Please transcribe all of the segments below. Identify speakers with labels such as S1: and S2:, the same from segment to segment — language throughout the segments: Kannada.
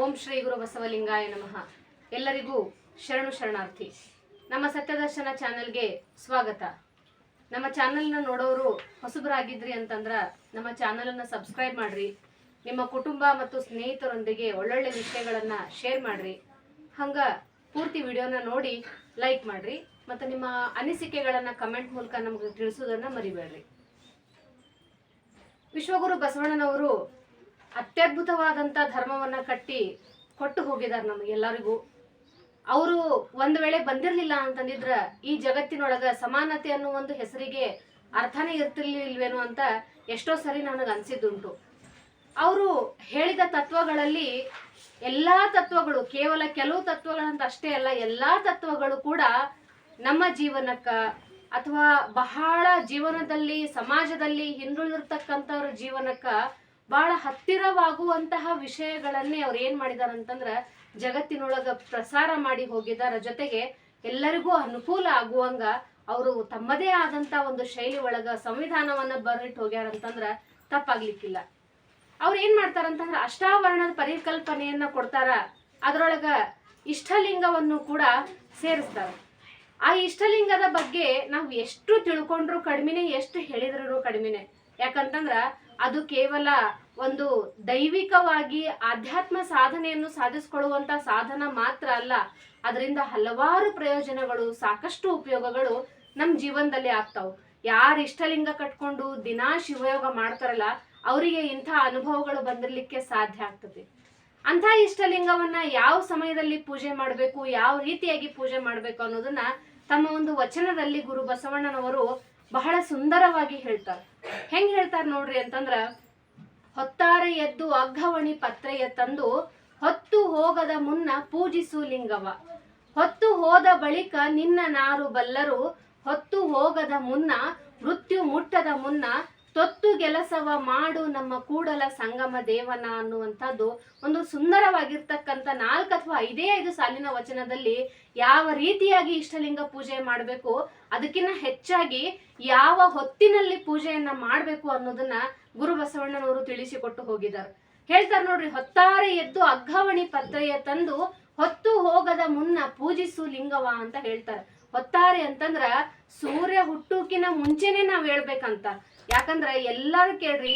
S1: ಓಂ ಶ್ರೀ ಗುರು ಬಸವಲಿಂಗಾಯ ನಮಃ. ಎಲ್ಲರಿಗೂ ಶರಣು ಶರಣಾರ್ಥಿ. ನಮ್ಮ ಸತ್ಯದರ್ಶನ ಚಾನೆಲ್ಗೆ ಸ್ವಾಗತ. ನಮ್ಮ ಚಾನೆಲ್ನ ನೋಡೋರು ಹೊಸಬರಾಗಿದ್ರಿ ಅಂತಂದ್ರೆ ನಮ್ಮ ಚಾನೆಲನ್ನು ಸಬ್ಸ್ಕ್ರೈಬ್ ಮಾಡ್ರಿ. ನಿಮ್ಮ ಕುಟುಂಬ ಮತ್ತು ಸ್ನೇಹಿತರೊಂದಿಗೆ ಒಳ್ಳೊಳ್ಳೆ ವಿಷಯಗಳನ್ನು ಶೇರ್ ಮಾಡ್ರಿ. ಹಂಗೆ ಪೂರ್ತಿ ವಿಡಿಯೋನ ನೋಡಿ ಲೈಕ್ ಮಾಡ್ರಿ ಮತ್ತು ನಿಮ್ಮ ಅನಿಸಿಕೆಗಳನ್ನು ಕಮೆಂಟ್ ಮೂಲಕ ನಮಗೆ ತಿಳಿಸೋದನ್ನ ಮರಿಬೇಡ್ರಿ. ವಿಶ್ವಗುರು ಬಸವಣ್ಣನವರು ಅತ್ಯದ್ಭುತವಾದಂಥ ಧರ್ಮವನ್ನ ಕಟ್ಟಿ ಕೊಟ್ಟು ಹೋಗಿದ್ದಾರೆ ನಮಗೆಲ್ಲರಿಗೂ ಅವರು ಒಂದು ವೇಳೆ ಬಂದಿರಲಿಲ್ಲ ಅಂತಂದಿದ್ರ ಈ ಜಗತ್ತಿನೊಳಗ ಸಮಾನತೆ ಅನ್ನೋ ಒಂದು ಹೆಸರಿಗೆ ಅರ್ಥನೇ ಇರ್ತಿರ್ಲಿಲ್ವೇನೋ ಅಂತ ಎಷ್ಟೋ ಸರಿ ನನಗೆ ಅನ್ಸಿದ್ದುಂಟು. ಅವರು ಹೇಳಿದ ತತ್ವಗಳಲ್ಲಿ ಎಲ್ಲಾ ತತ್ವಗಳು, ಕೇವಲ ಕೆಲವು ತತ್ವಗಳಂತ ಅಷ್ಟೇ ಅಲ್ಲ, ಎಲ್ಲಾ ತತ್ವಗಳು ಕೂಡ ನಮ್ಮ ಜೀವನಕ್ಕ ಅಥವಾ ಬಹಳ ಜೀವನದಲ್ಲಿ, ಸಮಾಜದಲ್ಲಿ ಹಿಂದುಳಿದಿರ್ತಕ್ಕಂಥವ್ರ ಜೀವನಕ್ಕ ಬಹಳ ಹತ್ತಿರವಾಗುವಂತಹ ವಿಷಯಗಳನ್ನೇ ಅವ್ರು ಏನ್ ಮಾಡಿದಾರೆ ಅಂತಂದ್ರ ಜಗತ್ತಿನೊಳಗ ಪ್ರಸಾರ ಮಾಡಿ ಹೋಗಿದಾರ ಜೊತೆಗೆ ಎಲ್ಲರಿಗೂ ಅನುಕೂಲ ಆಗುವಂಗ ಅವರು ತಮ್ಮದೇ ಆದಂತ ಒಂದು ಶೈಲಿ ಒಳಗ ಸಂವಿಧಾನವನ್ನ ಬರೆದಿಟ್ಟು ಹೋಗ್ಯಾರ ಅಂತಂದ್ರ ತಪ್ಪಾಗ್ಲಿಕ್ಕಿಲ್ಲ. ಅವ್ರು ಏನ್ ಮಾಡ್ತಾರಂತಂದ್ರ ಅಷ್ಟಾವರಣದ ಪರಿಕಲ್ಪನೆಯನ್ನ ಕೊಡ್ತಾರ. ಅದರೊಳಗ ಇಷ್ಟಲಿಂಗವನ್ನು ಕೂಡ ಸೇರಿಸ್ತಾರ. ಆ ಇಷ್ಟಲಿಂಗದ ಬಗ್ಗೆ ನಾವು ಎಷ್ಟು ತಿಳ್ಕೊಂಡ್ರು ಕಡಿಮೆನೆ, ಎಷ್ಟು ಹೇಳಿದ್ರು ಕಡಿಮೆನೆ. ಯಾಕಂತಂದ್ರ ಅದು ಕೇವಲ ಒಂದು ದೈವಿಕವಾಗಿ ಆಧ್ಯಾತ್ಮ ಸಾಧನೆಯನ್ನು ಸಾಧಿಸಿಕೊಳ್ಳುವಂತ ಸಾಧನ ಮಾತ್ರ ಅಲ್ಲ, ಅದರಿಂದ ಹಲವಾರು ಪ್ರಯೋಜನಗಳು, ಸಾಕಷ್ಟು ಉಪಯೋಗಗಳು ನಮ್ಮ ಜೀವನದಲ್ಲಿ ಆಗ್ತಾವ್. ಯಾರು ಇಷ್ಟಲಿಂಗ ಕಟ್ಕೊಂಡು ದಿನಾ ಶಿವಯೋಗ ಮಾಡ್ತಾರಲ್ಲ, ಅವರಿಗೆ ಇಂಥ ಅನುಭವಗಳು ಬಂದಿರ್ಲಿಕ್ಕೆ ಸಾಧ್ಯ ಆಗ್ತದೆ. ಅಂಥ ಇಷ್ಟಲಿಂಗವನ್ನ ಯಾವ ಸಮಯದಲ್ಲಿ ಪೂಜೆ ಮಾಡಬೇಕು, ಯಾವ ರೀತಿಯಾಗಿ ಪೂಜೆ ಮಾಡಬೇಕು ಅನ್ನೋದನ್ನ ತಮ್ಮ ಒಂದು ವಚನದಲ್ಲಿ ಗುರು ಬಸವಣ್ಣನವರು ಬಹಳ ಸುಂದರವಾಗಿ ಹೇಳ್ತಾರೆ. ಹೆಂಗ್ ಹೇಳ್ತಾರೆ ನೋಡ್ರಿ ಅಂತಂದ್ರ ಹೊತ್ತಾರೆ ಎದ್ದು ಅಗ್ಗವಣಿ ಪತ್ರೆಯ ತಂದು ಹೊತ್ತು ಹೋಗದ ಮುನ್ನ ಪೂಜಿಸು ಲಿಂಗವ. ಹೊತ್ತು ಹೋದ ಬಳಿಕ ನಿನ್ನ ನಾರು ಬಲ್ಲರು, ಹೊತ್ತು ಹೋಗದ ಮುನ್ನ ಮೃತ್ಯು ಮುಟ್ಟದ ಮುನ್ನ ತೊತ್ತು ಗೆಲಸವ ಮಾಡು ನಮ್ಮ ಕೂಡಲ ಸಂಗಮ ದೇವನ ಅನ್ನುವಂಥದ್ದು ಒಂದು ಸುಂದರವಾಗಿರ್ತಕ್ಕಂಥ ನಾಲ್ಕು ಅಥವಾ ಐದೇ ಐದು ಸಾಲಿನ ವಚನದಲ್ಲಿ ಯಾವ ರೀತಿಯಾಗಿ ಇಷ್ಟಲಿಂಗ ಪೂಜೆ ಮಾಡಬೇಕು ಅದಕ್ಕಿಂತ ಹೆಚ್ಚಾಗಿ ಯಾವ ಹೊತ್ತಿನಲ್ಲಿ ಪೂಜೆಯನ್ನ ಮಾಡಬೇಕು ಅನ್ನೋದನ್ನ ಗುರು ಬಸವಣ್ಣನವರು ತಿಳಿಸಿಕೊಟ್ಟು ಹೋಗಿದ್ದಾರೆ. ಹೇಳ್ತಾರೆ ನೋಡ್ರಿ, ಹೊತ್ತಾರೆ ಎದ್ದು ಅಗ್ಗವಣಿ ಪತ್ರೆಯ ತಂದು ಹೊತ್ತು ಹೋಗದ ಮುನ್ನ ಪೂಜಿಸು ಲಿಂಗವ ಅಂತ ಹೇಳ್ತಾರೆ. ಹೊತ್ತಾರೆ ಅಂತಂದ್ರ ಸೂರ್ಯ ಹುಟ್ಟುಕಿನ ಮುಂಚೆನೆ ನಾವ್ ಹೇಳ್ಬೇಕಂತ. ಯಾಕಂದ್ರ ಎಲ್ಲರೂ ಕೇಳ್ರಿ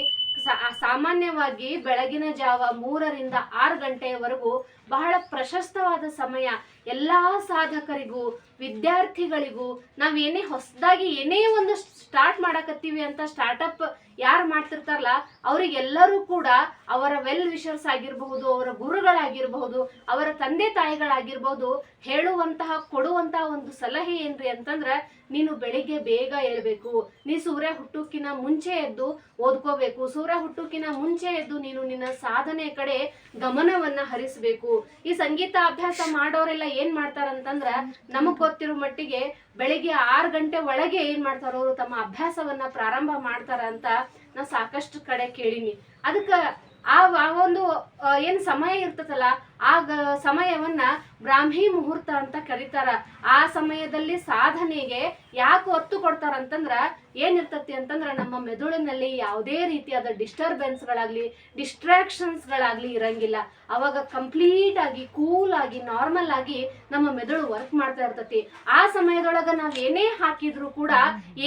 S1: ಸಾಮಾನ್ಯವಾಗಿ ಬೆಳಗಿನ ಜಾವ ಮೂರರಿಂದ ಆರು ಗಂಟೆಯವರೆಗೂ ಬಹಳ ಪ್ರಶಸ್ತವಾದ ಸಮಯ. ಎಲ್ಲಾ ಸಾಧಕರಿಗೂ, ವಿದ್ಯಾರ್ಥಿಗಳಿಗೂ ನಾವ್ ಏನೇ ಹೊಸದಾಗಿ ಏನೇ ಒಂದು ಸ್ಟಾರ್ಟ್ ಮಾಡಕತ್ತೀವಿ ಅಂತ ಸ್ಟಾರ್ಟಪ್ ಯಾರು ಮಾಡ್ತಿರ್ತಾರಲ್ಲ, ಅವರಿಗೆಲ್ಲರೂ ಕೂಡ ಅವರ ವೆಲ್ ವಿಷರ್ಸ್ ಆಗಿರಬಹುದು, ಅವರ ಗುರುಗಳಾಗಿರಬಹುದು, ಅವರ ತಂದೆ ತಾಯಿಗಳಾಗಿರ್ಬಹುದು ಹೇಳುವಂತಹ, ಕೊಡುವಂತಹ ಒಂದು ಸಲಹೆ ಏನ್ರಿ ಅಂತಂದ್ರ ನೀನು ಬೆಳಿಗ್ಗೆ ಬೇಗ ಏಳ್ಬೇಕು, ನೀ ಸೂರ್ಯ ಹುಟ್ಟುಕಿನ ಮುಂಚೆ ಎದ್ದು ಓದ್ಕೋಬೇಕು, ಸೂರ್ಯ ಹುಟ್ಟುಕಿನ ಮುಂಚೆ ಎದ್ದು ನೀನು ನಿನ್ನ ಸಾಧನೆ ಕಡೆ ಗಮನವನ್ನ ಹರಿಸಬೇಕು. ಈ ಸಂಗೀತ ಅಭ್ಯಾಸ ಮಾಡೋರೆಲ್ಲ ಏನ್ ಮಾಡ್ತಾರಂತಂದ್ರ ನಮಗ್ ಗೊತ್ತಿರೋ ಮಟ್ಟಿಗೆ ಬೆಳಿಗ್ಗೆ ಆರು ಗಂಟೆ ಒಳಗೆ ಏನ್ ಮಾಡ್ತಾರ ಅವರು ತಮ್ಮ ಅಭ್ಯಾಸವನ್ನ ಪ್ರಾರಂಭ ಮಾಡ್ತಾರ ಅಂತ ನಾ ಸಾಕಷ್ಟು ಕಡೆ ಕೇಳಿನಿ. ಅದಕ್ಕ ಆ ಒಂದು ಏನ್ ಸಮಯ ಇರ್ತದಲ್ಲ ಆ ಸಮಯವನ್ನ ಬ್ರಾಹ್ಮಿ ಮುಹೂರ್ತ ಅಂತ ಕರೀತಾರ. ಆ ಸಮಯದಲ್ಲಿ ಸಾಧನೆಗೆ ಯಾಕೆ ಒತ್ತು ಕೊಡ್ತಾರಂತಂದ್ರ ಏನಿರ್ತತಿ ಅಂತಂದ್ರ ನಮ್ಮ ಮೆದುಳಿನಲ್ಲಿ ಯಾವುದೇ ರೀತಿಯಾದ ಡಿಸ್ಟರ್ಬೆನ್ಸ್ ಗಳಾಗ್ಲಿ ಡಿಸ್ಟ್ರಾಕ್ಷನ್ಸ್ ಗಳಾಗ್ಲಿ ಇರಂಗಿಲ್ಲ. ಅವಾಗ ಕಂಪ್ಲೀಟ್ ಆಗಿ ಕೂಲ್ ಆಗಿ ನಾರ್ಮಲ್ ಆಗಿ ನಮ್ಮ ಮೆದುಳು ವರ್ಕ್ ಮಾಡ್ತಾ ಇರ್ತತಿ. ಆ ಸಮಯದೊಳಗ ನಾವ್ ಏನೇ ಹಾಕಿದ್ರು ಕೂಡ,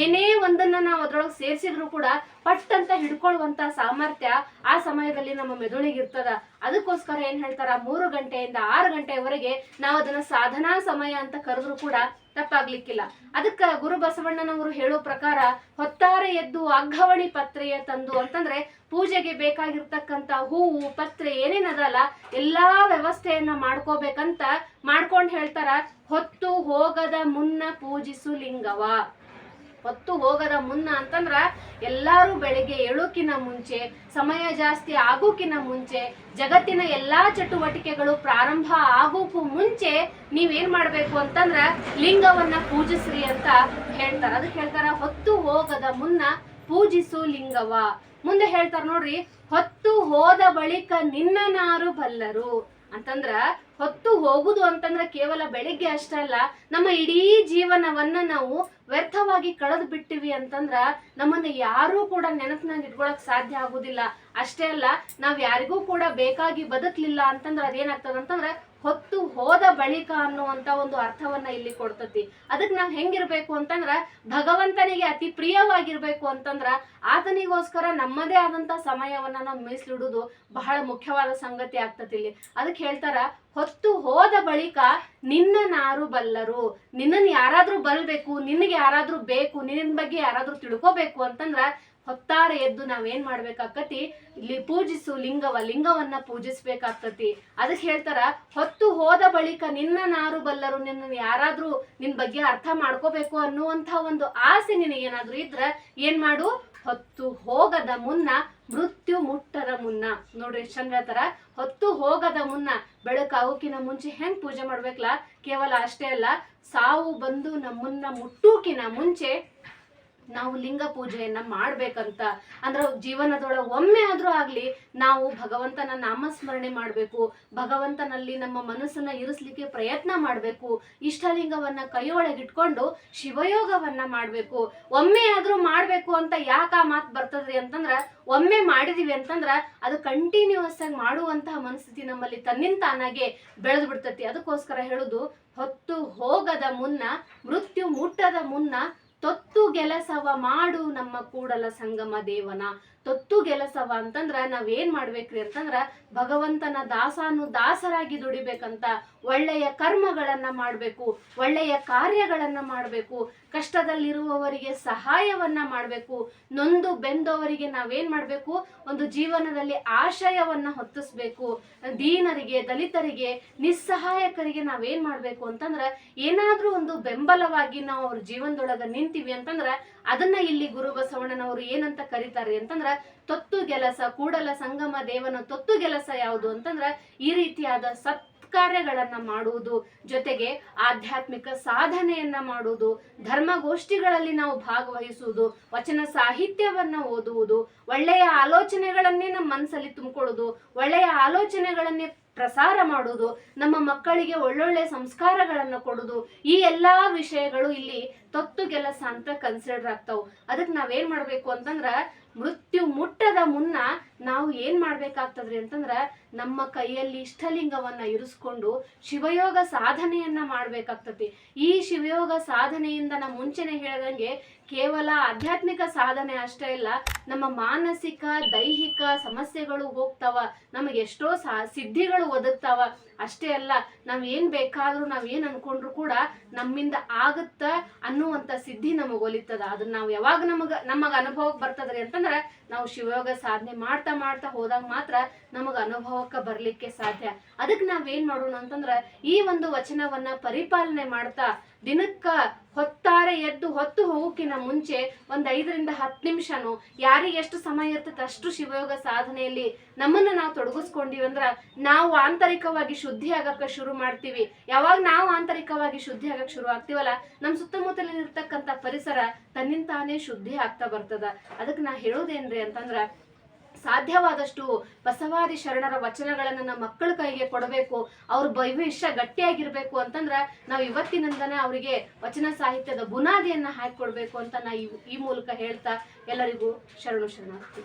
S1: ಏನೇ ಒಂದನ್ನ ನಾವು ಅದ್ರೊಳಗೆ ಸೇರಿಸಿದ್ರು ಕೂಡ ಪಟ್ ಅಂತ ಹಿಡ್ಕೊಳ್ಳುವಂತ ಸಾಮರ್ಥ್ಯ ಆ ಸಮಯದಲ್ಲಿ ನಮ್ಮ ಮೆದುಳಿಗೆ ಇರ್ತದ. ಅದಕ್ಕೋಸ್ಕರ ಏನ್ ಹೇಳ್ತಾರ? ಮೂರು ಗಂಟೆಯಿಂದ ಆರು ಗಂಟೆವರೆಗೆ ನಾವು ಅದನ್ನ ಸಾಧನಾ ಸಮಯ ಅಂತ ಕರೆದ್ರು ಕೂಡ ತಪ್ಪಾಗ್ಲಿಕ್ಕಿಲ್ಲ. ಅದಕ್ಕ ಗುರು ಬಸವಣ್ಣನವರು ಹೇಳೋ ಪ್ರಕಾರ ಹೊತ್ತಾರೆ ಎದ್ದು ಅಗ್ಗವಣಿ ಪತ್ರೆಯ ತಂದು ಅಂತಂದ್ರೆ ಪೂಜೆಗೆ ಬೇಕಾಗಿರ್ತಕ್ಕಂತ ಹೂವು, ಪತ್ರೆ ಏನೇನದಲ್ಲ ಎಲ್ಲಾ ವ್ಯವಸ್ಥೆಯನ್ನ ಮಾಡ್ಕೋಬೇಕಂತ ಮಾಡ್ಕೊಂಡು ಹೇಳ್ತಾರ, ಹೊತ್ತು ಹೋಗದ ಮುನ್ನ ಪೂಜಿಸು ಲಿಂಗವ. ಹೊತ್ತು ಹೋಗದ ಮುನ್ನ ಅಂತಂದ್ರ ಎಲ್ಲಾರು ಬೆಳಿಗ್ಗೆ ಏಳೋಕಿನ ಮುಂಚೆ, ಸಮಯ ಜಾಸ್ತಿ ಆಗೋಕಿನ ಮುಂಚೆ, ಜಗತ್ತಿನ ಎಲ್ಲಾ ಚಟುವಟಿಕೆಗಳು ಪ್ರಾರಂಭ ಆಗೋಕು ಮುಂಚೆ ನೀವೇನ್ ಮಾಡ್ಬೇಕು ಅಂತಂದ್ರ ಲಿಂಗವನ್ನ ಪೂಜಿಸ್ರಿ ಅಂತ ಹೇಳ್ತಾರ. ಅದಕ್ಕೆ ಹೇಳ್ತಾರ, ಹೊತ್ತು ಹೋಗದ ಮುನ್ನ ಪೂಜಿಸು ಲಿಂಗವ. ಮುಂದೆ ಹೇಳ್ತಾರ ನೋಡ್ರಿ, ಹೊತ್ತು ಹೋದ ಬಳಿಕ ನಿನ್ನನಾರು ಬಲ್ಲರು. ಅಂತಂದ್ರ ಹೊತ್ತು ಹೋಗುದು ಅಂತಂದ್ರೆ ಕೇವಲ ಬೆಳಿಗ್ಗೆ ಅಷ್ಟೇ ಅಲ್ಲ, ನಮ್ಮ ಇಡೀ ಜೀವನವನ್ನ ನಾವು ವ್ಯರ್ಥವಾಗಿ ಕಳೆದು ಬಿಟ್ಟಿವಿ ಅಂತಂದ್ರ ನಮ್ಮನ್ನ ಯಾರೂ ಕೂಡ ನೆನಪಿನಾಗ ಇಟ್ಕೊಳಕ್ ಸಾಧ್ಯ ಆಗುದಿಲ್ಲ. ಅಷ್ಟೇ ಅಲ್ಲ, ನಾವ್ ಯಾರಿಗೂ ಕೂಡ ಬೇಕಾಗಿ ಬದುಕ್ಲಿಲ್ಲ ಅಂತಂದ್ರ ಅದೇನಾಗ್ತದ ಅಂತಂದ್ರ ಹೊತ್ತು ಹೋದ ಬಳಿಕ ಅನ್ನುವಂತ ಒಂದು ಅರ್ಥವನ್ನ ಇಲ್ಲಿ ಕೊಡ್ತತಿ. ಅದಕ್ಕೆ ನಾವ್ ಹೆಂಗಿರ್ಬೇಕು ಅಂತಂದ್ರ ಭಗವಂತನಿಗೆ ಅತಿ ಪ್ರಿಯವಾಗಿರ್ಬೇಕು ಅಂತಂದ್ರ ಆತನಿಗೋಸ್ಕರ ನಮ್ಮದೇ ಆದಂತ ಸಮಯವನ್ನ ನಾವು ಮೀಸಲಿಡುದು ಬಹಳ ಮುಖ್ಯವಾದ ಸಂಗತಿ ಆಗ್ತತಿ ಇಲ್ಲಿ. ಅದಕ್ಕೆ ಹೇಳ್ತಾರ ಹೊತ್ತು ಹೋದ ಬಳಿಕ ನಿನ್ನ ನಾರು ಬಲ್ಲರು. ನಿನ್ನನ್ ಯಾರಾದ್ರೂ ಬಲ್ಬೇಕು, ನಿನಗೆ ಯಾರಾದ್ರೂ ಬೇಕು, ನಿನ್ನ ಬಗ್ಗೆ ಯಾರಾದ್ರೂ ತಿಳ್ಕೋಬೇಕು ಅಂತಂದ್ರ ಹೊತ್ತಾರ ಎದ್ದು ನಾವೇನ್ ಮಾಡ್ಬೇಕಾಕತಿ? ಇಲ್ಲಿ ಪೂಜಿಸು ಲಿಂಗವ, ಲಿಂಗವನ್ನ ಪೂಜಿಸ್ಬೇಕಾಗ್ತತಿ ಅದಕ್ಕೆ ಹೇಳ್ತಾರ, ಹೊತ್ತು ಹೋದ ಬಳಿಕ ನಿನ್ನ ನಾರು ಬಲ್ಲರು ನಿನ್ನ ಯಾರಾದ್ರೂ ನಿನ್ ಬಗ್ಗೆ ಅರ್ಥ ಮಾಡ್ಕೋಬೇಕು ಅನ್ನುವಂತ ಒಂದು ಆಸೆ ನಿನಗೇನಾದ್ರೂ ಇದ್ರ ಏನ್ ಮಾಡು? ಹೊತ್ತು ಹೋಗದ ಮುನ್ನ, ಮೃತ್ಯು ಮುಟ್ಟದ ಮುನ್ನ. ನೋಡ್ರಿ ಚಂದ್ರ ತರ ಹೊತ್ತು ಹೋಗದ ಮುನ್ನ ಬೆಳಕಾಗೋಕಿನ ಮುಂಚೆ ಹೆಂಗ್ ಪೂಜೆ ಮಾಡ್ಬೇಕಲ್ಲ ಕೇವಲ ಅಷ್ಟೇ ಅಲ್ಲ, ಸಾವು ಬಂದು ನಮ್ಮನ್ನ ಮುಟ್ಟೂಕಿನ ಮುಂಚೆ ನಾವು ಲಿಂಗ ಪೂಜೆಯನ್ನ ಮಾಡ್ಬೇಕಂತ. ಅಂದ್ರೆ ಜೀವನದೊಳ ಒಮ್ಮೆ ಆದ್ರೂ ಆಗ್ಲಿ ನಾವು ಭಗವಂತನ ನಾಮಸ್ಮರಣೆ ಮಾಡ್ಬೇಕು, ಭಗವಂತನಲ್ಲಿ ನಮ್ಮ ಮನಸ್ಸನ್ನ ಇರಿಸ್ಲಿಕ್ಕೆ ಪ್ರಯತ್ನ ಮಾಡ್ಬೇಕು, ಇಷ್ಟಲಿಂಗವನ್ನ ಕೈಯೊಳಗೆ ಇಟ್ಕೊಂಡು ಶಿವಯೋಗವನ್ನ ಮಾಡ್ಬೇಕು. ಒಮ್ಮೆ ಆದ್ರೂ ಮಾಡ್ಬೇಕು ಅಂತ ಯಾಕ ಆ ಮಾತು ಬರ್ತದ್ರಿ ಅಂತಂದ್ರ, ಒಮ್ಮೆ ಮಾಡಿದೀವಿ ಅಂತಂದ್ರ ಅದು ಕಂಟಿನ್ಯೂಸ್ ಆಗಿ ಮಾಡುವಂತಹ ಮನಸ್ಥಿತಿ ನಮ್ಮಲ್ಲಿ ತನ್ನಿಂತಾನಾಗೆ ಬೆಳೆದು ಬಿಡ್ತತಿ ಅದಕ್ಕೋಸ್ಕರ ಹೇಳುದು, ಹೊತ್ತು ಹೋಗದ ಮುನ್ನ, ಮೃತ್ಯು ಮುಟ್ಟದ ಮುನ್ನ ತೊತ್ತು ಗೆಲಸವ ಮಾಡು ನಮ್ಮ ಕೂಡಲ ಸಂಗಮ ದೇವನ. ತೊತ್ತು ಗೆಲಸವ ಅಂತಂದ್ರ ನಾವೇನ್ ಮಾಡ್ಬೇಕ್ರಿ ಅಂತಂದ್ರ ಭಗವಂತನ ದಾಸಾನು ದಾಸರಾಗಿ ದುಡಿಬೇಕಂತ ಒಳ್ಳೆಯ ಕರ್ಮಗಳನ್ನ ಮಾಡಬೇಕು, ಒಳ್ಳೆಯ ಕಾರ್ಯಗಳನ್ನ ಮಾಡಬೇಕು, ಕಷ್ಟದಲ್ಲಿರುವವರಿಗೆ ಸಹಾಯವನ್ನ ಮಾಡಬೇಕು, ನೊಂದು ಬೆಂದವರಿಗೆ ನಾವೇನ್ ಮಾಡಬೇಕು? ಒಂದು ಜೀವನದಲ್ಲಿ ಆಶಯವನ್ನ ಹೊತ್ತಿಸ್ಬೇಕು, ದೀನರಿಗೆ, ದಲಿತರಿಗೆ, ನಿಸ್ಸಹಾಯಕರಿಗೆ ನಾವೇನ್ ಮಾಡ್ಬೇಕು ಅಂತಂದ್ರ ಏನಾದ್ರೂ ಒಂದು ಬೆಂಬಲವಾಗಿ ನಾವು ಅವ್ರ ಜೀವನದೊಳಗ ನಿಂತೀವಿ ಅಂತಂದ್ರ ಅದನ್ನ ಇಲ್ಲಿ ಗುರು ಬಸವಣ್ಣನವರು ಏನಂತ ಕರೀತಾರೆ ಅಂತಂದ್ರ ತೊತ್ತು ಗೆಲಸ, ಕೂಡಲ ಸಂಗಮ, ದೇವನ ತೊತ್ತು ಗೆಲಸ ಯಾವುದು ಅಂತಂದ್ರ ಈ ರೀತಿಯಾದ ಸತ್ ಕಾರ್ಯಗಳನ್ನ ಮಾಡುವುದು, ಜೊತೆಗೆ ಆಧ್ಯಾತ್ಮಿಕ ಸಾಧನೆಯನ್ನ ಮಾಡುವುದು, ಧರ್ಮಗೋಷ್ಠಿಗಳಲ್ಲಿ ನಾವು ಭಾಗವಹಿಸುವುದು, ವಚನ ಸಾಹಿತ್ಯವನ್ನ ಓದುವುದು, ಒಳ್ಳೆಯ ಆಲೋಚನೆಗಳನ್ನೇ ನಮ್ಮ ಮನಸ್ಸಲ್ಲಿ ತುಂಬಿಕೊಳ್ಳುವುದು ಒಳ್ಳೆಯ ಆಲೋಚನೆಗಳನ್ನೇ ಪ್ರಸಾರ ಮಾಡುವುದು, ನಮ್ಮ ಮಕ್ಕಳಿಗೆ ಒಳ್ಳೊಳ್ಳೆ ಸಂಸ್ಕಾರಗಳನ್ನ ಕೊಡುದು ಈ ಎಲ್ಲಾ ವಿಷಯಗಳು ಇಲ್ಲಿ ತೊತ್ತು ಕೆಲಸ ಅಂತ ಕನ್ಸಿಡರ್ ಆಗ್ತಾವ್. ಅದಕ್ಕೆ ನಾವೇನ್ ಮಾಡ್ಬೇಕು ಅಂತಂದ್ರ ಮೃತ್ಯು ಮುಟ್ಟದ ಮುನ್ನ ನಾವು ಏನ್ ಮಾಡ್ಬೇಕಾಗ್ತದ್ರಿ ಅಂತಂದ್ರ ನಮ್ಮ ಕೈಯಲ್ಲಿ ಇಷ್ಟಲಿಂಗವನ್ನ ಇರಿಸ್ಕೊಂಡು ಶಿವಯೋಗ ಸಾಧನೆಯನ್ನ ಮಾಡ್ಬೇಕಾಗ್ತತಿ ಈ ಶಿವಯೋಗ ಸಾಧನೆಯಿಂದ ನಾ ಮುಂಚೆನೆ ಹೇಳ್ದಂಗೆ ಕೇವಲ ಆಧ್ಯಾತ್ಮಿಕ ಸಾಧನೆ ಅಷ್ಟೇ ಇಲ್ಲ ನಮ್ಮ ಮಾನಸಿಕ, ದೈಹಿಕ ಸಮಸ್ಯೆಗಳು ಹೋಗ್ತಾವ, ನಮಗೆ ಎಷ್ಟೋ ಸಾ, ಸಿದ್ಧಿಗಳು ಒದಗ್ತಾವ. ಅಷ್ಟೇ ಅಲ್ಲ, ನಾವ್ ಏನ್ ಬೇಕಾದ್ರೂ ನಾವ್ ಏನ್ ಅನ್ಕೊಂಡ್ರು ಕೂಡ ನಮ್ಮಿಂದ ಆಗುತ್ತ ಅನ್ನುವಂತ ಸಿದ್ಧಿ ನಮಗ್ ಒಲಿತದ. ಅದನ್ನ ನಾವ್ ಯಾವಾಗ ನಮಗ ನಮಗ ಅನುಭವಕ್ಕೆ ಬರ್ತದ್ರಿ ಅಂತಂದ್ರ, ನಾವು ಶಿವಯೋಗ ಸಾಧನೆ ಮಾಡ್ತಾ ಮಾಡ್ತಾ ಹೋದಾಗ ಮಾತ್ರ ನಮಗ ಅನುಭವಕ್ಕ ಬರ್ಲಿಕ್ಕೆ ಸಾಧ್ಯ. ಅದಕ್ಕೆ ನಾವೇನ್ ಮಾಡೋಣ ಅಂತಂದ್ರ ಈ ಒಂದು ವಚನವನ್ನ ಪರಿಪಾಲನೆ ಮಾಡ್ತಾ ದಿನಕ್ಕ ಹೊತ್ತಾರೆ ಎದ್ದು ಹೊತ್ತು ಹೋಗೋಕಿನ ಮುಂಚೆ ಒಂದ್ ಐದರಿಂದ ಹತ್ತು ನಿಮಿಷನು ಯಾರಿಗೆ ಎಷ್ಟು ಸಮಯ ಇರ್ತದೆ ಅಷ್ಟು ಶಿವಯೋಗ ಸಾಧನೆಯಲ್ಲಿ ನಮ್ಮನ್ನ ನಾವು ತೊಡಗಿಸ್ಕೊಂಡಿವಿ ಅಂದ್ರ ನಾವು ಆಂತರಿಕವಾಗಿ ಶುದ್ಧಿ ಆಗಕ್ಕ ಶುರು ಮಾಡ್ತೀವಿ. ಯಾವಾಗ ನಾವು ಆಂತರಿಕವಾಗಿ ಶುದ್ಧಿ ಆಗಕ್ ಶುರು ಆಗ್ತೀವಲ್ಲ ನಮ್ಮ ಸುತ್ತಮುತ್ತಲಿನ ಇರ್ತಕ್ಕಂಥ ಪರಿಸರ ತನ್ನಿಂತಾನೇ ಶುದ್ಧಿ ಆಗ್ತಾ ಬರ್ತದ. ಅದಕ್ಕೆ ನಾ ಹೇಳೋದೇನ್ರಿ ಅಂತಂದ್ರ ಸಾಧ್ಯವಾದಷ್ಟು ಬಸವಾದಿ ಶರಣರ ವಚನಗಳನ್ನ ನಮ್ಮ ಮಕ್ಕಳ ಕೈಗೆ ಕೊಡಬೇಕು. ಅವ್ರ ಭವಿಷ್ಯ ಗಟ್ಟಿಯಾಗಿರ್ಬೇಕು ಅಂತಂದ್ರ ನಾವು ಇವತ್ತಿನಿಂದನೇ ಅವರಿಗೆ ವಚನ ಸಾಹಿತ್ಯದ ಬುನಾದಿಯನ್ನ ಹಾಕಿ ಕೊಡ್ಬೇಕು ಅಂತ ನಾ ಈ- ಮೂಲಕ ಹೇಳ್ತಾ ಎಲ್ಲರಿಗೂ ಶರಣು ಶರಣಾರ್ಥಿ.